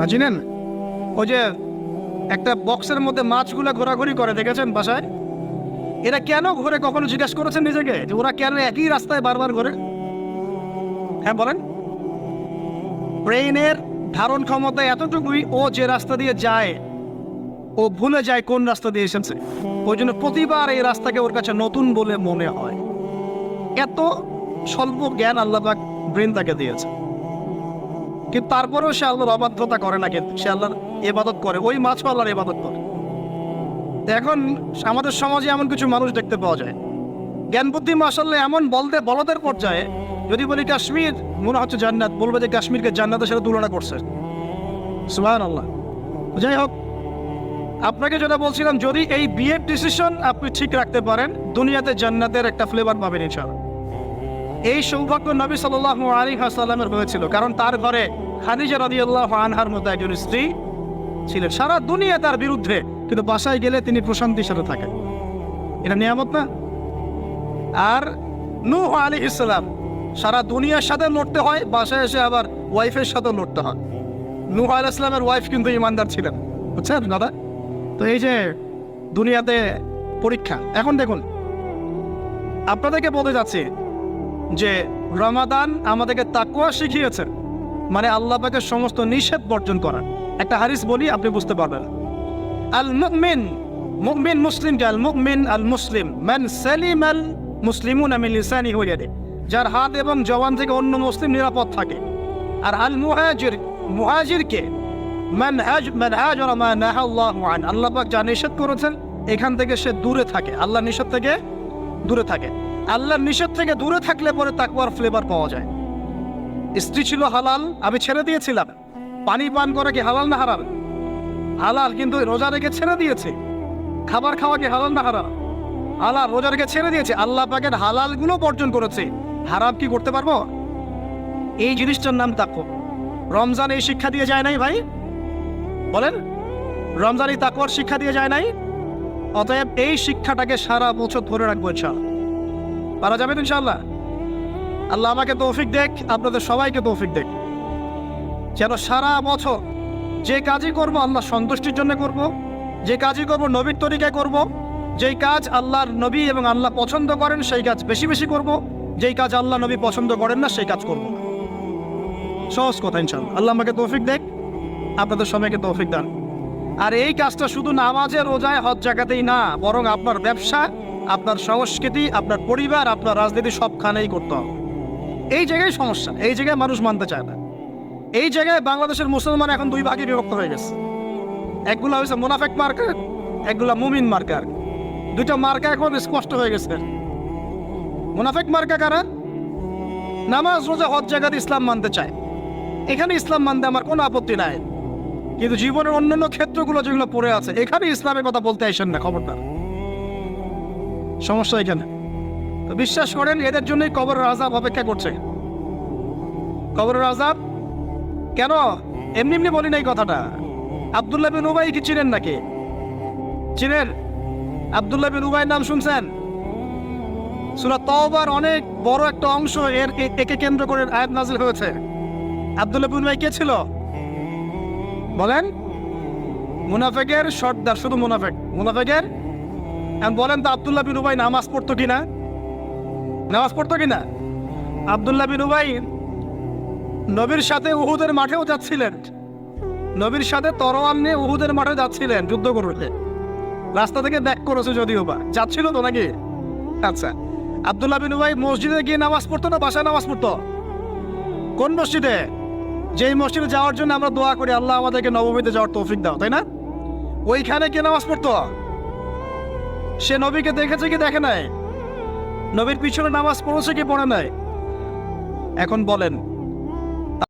আর চিনেন ওই যে একটা বক্সের মধ্যে মাছগুলা ঘোরাঘুরি করে, দেখেছেন বাসায়? এরা কেন ঘুরে? কখনো জিজ্ঞেস করেছেন নিজেকে? যে ওরা কেন একই রাস্তায় বারবার ঘোরে? হ্যাঁ বলেন। ব্রেইনের ধারণ ক্ষমতা এতটুকুই ও যে রাস্তা দিয়ে যায়, ও ভুলে যায় কোন রাস্তা দিয়ে এসেছে। ওই জন্য প্রতিবার এই রাস্তাকে ওর কাছে নতুন বলে মনে হয়। এত স্বল্প জ্ঞান আল্লাহবাক ব্রেন তাকে দিয়েছে কিন্তু তারপরেও সে আল্লাহর অবাধ্যতা করে না, কিন্তু সে আল্লাহর এবাদত করে। ওই মাছ আল্লাহর এবাদত করে। এখন আমাদের সমাজে এমন কিছু মানুষ দেখতে পাওয়া যায়। জ্ঞান বুদ্ধি মাসাল্লাহ এমন বলতে, বলদের পর্যায়ে, যদি বলি কাশ্মীর, মনে হচ্ছে জান্নাত, বলবে যে কাশ্মীরকে জান্নাতের সাথে তুলনা করছে। সুবাহ আল্লাহ যাই হোক, আপনাকে যেটা বলছিলাম, যদি এই বিয়ের ডিসিশন আপনি ঠিক রাখতে পারেন, দুনিয়াতে জান্নাতের একটা ফ্লেভার পাবেন ইনশাআল্লাহ। এই সৌভাগ্য নবী সাল্লাহ আলী হাসাল্লামের হয়েছিল, কারণ তার ঘরে খাদিজা রাদিয়াল্লাহু আনহার মতো একজন স্ত্রী ছিলেন। সারা দুনিয়া তার বিরুদ্ধে, কিন্তু বাসায় গেলে তিনি প্রশান্তির সাথে থাকেন। এটা নিয়ামত না? আর নূহ আলী ইসলাম সারা দুনিয়ার সাথে লড়তে হয়, বাসায় এসে আবার ওয়াইফের সাথে লড়তে হয়। নূহ আলী ইসলামের ওয়াইফ কিন্তু ইমানদার ছিলেন। বুঝছেন দাদা? তো এই যে দুনিয়াতে পরীক্ষা, এখন দেখুন, আপনাদেরকে বলতে যাচ্ছি যে রমাদান আমাদেরকে তাকুয়া শিখিয়েছে মানে আল্লাহ পাকের সমস্ত নিষেধ বর্জন করা একটা হারিস বলি, আপনি বুঝতে পারবেন। আল মুকমিন মুকমিন মুসলিম কে আল মুকমিন আল মুসলিম মান সেলিম আল মুসলিমুন আমি লিসানি হয়ে যায় যার হাত এবং জওয়ান থেকে অন্য মুসলিম নিরাপদ থাকে। আর আল মুহাজির মুহাজিরকে মান হাজ, মান হাজরা মা নাহা আল্লাহু আল্লাহ পাক যা নিষেধ করেছেন, এখান থেকে সে দূরে থাকে। আল্লাহ নিষেধ থেকে দূরে থাকে। আল্লাহর নিষেধ থেকে দূরে থাকলে পরে তাকুয়ার ফ্লেভার পাওয়া যায়। স্ত্রী ছিল হালাল, আমি ছেড়ে দিয়েছিলাম। পানি পান করা কি হালাল না হারাম? হালাল কিন্তু রোজা রেখে ছেড়ে দিয়েছে। খাবার খাওয়া কি হালাল না হারাম? হালাল রোজা রেখে ছেড়ে দিয়েছে। আল্লাহ পাকের হালালগুলো বর্জন করেছে। হারাম কি করতে পারব? এই জিনিসটার নাম তাকু রমজান এই শিক্ষা দিয়ে যায় নাই ভাই? বলেন, রমজান এই তাকুয়ার শিক্ষা দিয়ে যায় নাই? অতএব এই শিক্ষাটাকে সারা বছর ধরে রাখব ইনশাআল্লাহ। পারা যাবে তো ইনশাআল্লাহ? আল্লাহ আমাকে তৌফিক দেখ, আপনাদের সবাইকে তৌফিক দেখ। যেন সারা বছর যে কাজই করব, আল্লাহ সন্তুষ্টির জন্য করব। যে কাজই করব, নবীর তরিকায় করব। যেই কাজ আল্লাহর নবী এবং আল্লাহ পছন্দ করেন, সেই কাজ বেশি বেশি করব। যেই কাজ আল্লাহ নবী পছন্দ করেন না, সেই কাজ করব সহজ কথা ইনশাল্লাহ আল্লাহ আমাকে তৌফিক দেখ, আপনাদের সবাইকে তৌফিক দান। আর এই কাজটা শুধু নামাজে, রোজায়, হজ জায়গাতেই না, বরং আপনার ব্যবসা আপনার সংস্কৃতি, আপনার পরিবার, আপনার রাজনীতি সবখানেই করতে হবে। এই জায়গায় সমস্যা, এই জায়গায় মানুষ মানতে চায় না। এই জায়গায় বাংলাদেশের মুসলমান এখন দুই ভাগে বিভক্ত হয়ে গেছে। একগুলো হয়েছে মোনাফেক মার্কার, একগুলা মুমিন মার্কার। দুইটা মার্কা এখন স্পষ্ট হয়ে গেছে। মোনাফেক মার্কা কারা? নামাজ, রোজা, হজ জায়গাতে ইসলাম মানতে চায়। এখানে ইসলাম মানতে আমার কোনো আপত্তি নাই। কিন্তু জীবনের অন্যান্য ক্ষেত্রগুলো যেগুলো পড়ে আছে, এখানে ইসলামের কথা বলতে আসেন না, খবরদার। সমস্যা এখানে। তো বিশ্বাস করেন, এদের জন্যই কবরের আজাব অপেক্ষা করছে। কবরের আজাব কেন? এমনি এমনি বলি নাই কথাটা। আবদুল্লাহ বিন উবাই কি চিনেন নাকি? চিনেন? আবদুল্লাহ বিন উবাইয়ের নাম শুনছেন? সুরা তওবার অনেক বড় একটা অংশ এর একে কেন্দ্র করে আয়াত নাজিল হয়েছে। আবদুল্লাহ বিন উবাই কে ছিল? বলেন। মুনাফেকের সর্দার, শুধু মুনাফেক। মুনাফেকের বলেন তো আবদুল্লাহ বিন উবাই নামাজ পড়তো কিনা? নামাজ পড়তো কিনা? আবদুল্লাহ বিন উবাই নবীর সাথে উহুদের মাঠেও যাচ্ছিলেন। নবীর সাথে তরোয়াল নিয়ে উহুদের মাঠে যাচ্ছিলেন যুদ্ধ করতে। রাস্তা থেকে ব্যাক করেছে যদিও বা। যাচ্ছিল তো নাকি? আচ্ছা। আবদুল্লাহ বিন উবাই মসজিদে গিয়ে নামাজ পড়তো না বাসায় নামাজ পড়তো? কোন মসজিদে? যেই মসজিদে যাওয়ার জন্য আমরা দোয়া করি, আল্লাহ আমাদেরকে নবমীতে যাওয়ার তৌফিক দাও, তাই না? ওইখানে কে নামাজ পড়তো? সে নবীকে দেখেছে কি দেখে নাই? নবীর পিছনে নামাজ পড়েছে কি পড়ে নাই? এখন বলেন